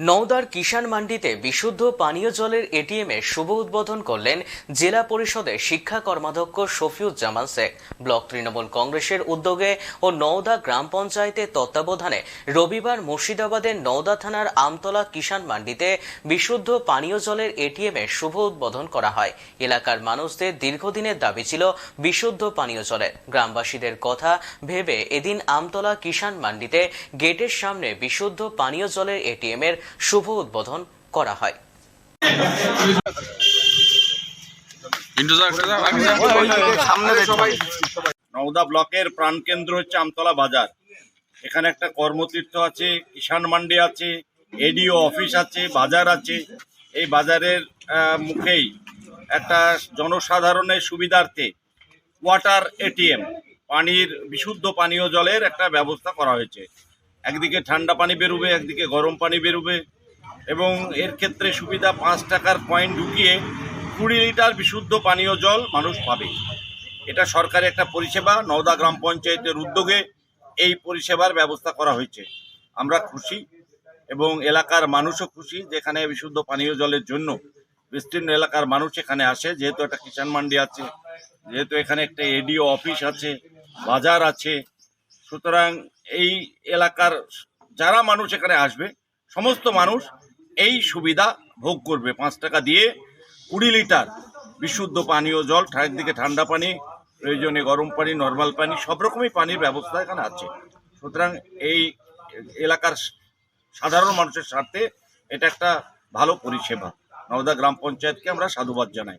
নওদার কিষাণ মান্ডিতে বিশুদ্ধ পানীয় জলের এটিএম শুভ উদ্বোধন করলেন জেলা পরিষদের শিক্ষা কর্মাধ্যক্ষ শফিউজ্জামান শেখ। ব্লক তৃণমূল কংগ্রেসের উদ্যোগে ও নওদা গ্রাম পঞ্চায়েতের তত্ত্বাবধানে রবিবার মুর্শিদাবাদের নওদা থানার আমতলা কিষাণ মান্ডিতে বিশুদ্ধ পানীয় জলের এটিএম শুভ উদ্বোধন করা হয়। এলাকার মানুষদের দীর্ঘদিনের দাবি ছিল বিশুদ্ধ পানীয় জলের। গ্রামবাসীদের কথা ভেবে এদিন আমতলা কিষাণ মান্ডিতে গেটের সামনে বিশুদ্ধ পানীয় জলের এটিএম এর শুভ উদ্বোধন করা হয়। নওদা ব্লকের প্রাণকেন্দ্র হচ্ছে আমতলা বাজার। এখানে একটা কর্মতীর্থ আছে কিষাণ মান্ডি আছে, এডিও অফিস আছে, বাজার আছে। এই বাজারের মুখেই একটা জনসাধারণের সুবিধার্থে ওয়াটার এটিএম, পানির, বিশুদ্ধ পানীয় জলের একটা ব্যবস্থা করা হয়েছে। একদিকে ঠান্ডা পানি বেরোবে, একদিকে গরম পানি বেরোবে। এবং এর ক্ষেত্রে সুবিধা পাঁচ টাকার কয়েন ঢুকিয়ে কুড়ি লিটার বিশুদ্ধ পানীয় জল মানুষ পাবে। এটা সরকারি একটা পরিষেবা, নওদা গ্রাম পঞ্চায়েতের উদ্যোগে এই পরিষেবার ব্যবস্থা করা হয়েছে। আমরা খুশি এবং এলাকার মানুষও খুশি যেখানে বিশুদ্ধ পানীয় জলের জন্য বিস্তীর্ণ এলাকার মানুষ এখানে আসে। যেহেতু একটা কিষাণ মান্ডি আছে, যেহেতু এখানে একটা এডিও অফিস আছে, বাজার আছে সুতরাং এই এলাকার যারা মানুষ এখানে আসবে, সমস্ত মানুষ এই সুবিধা ভোগ করবে। পাঁচ টাকা দিয়ে কুড়ি লিটার বিশুদ্ধ পানীয় জল দিকে ঠান্ডা পানি, প্রয়োজনে গরম পানি, নর্মাল পানি, সব রকমই পানির ব্যবস্থা এখানে আছে। সুতরাং এই এলাকার সাধারণ মানুষের স্বার্থে এটা একটা ভালো পরিষেবা। নওদা গ্রাম পঞ্চায়েতকে আমরা সাধুবাদ জানাই।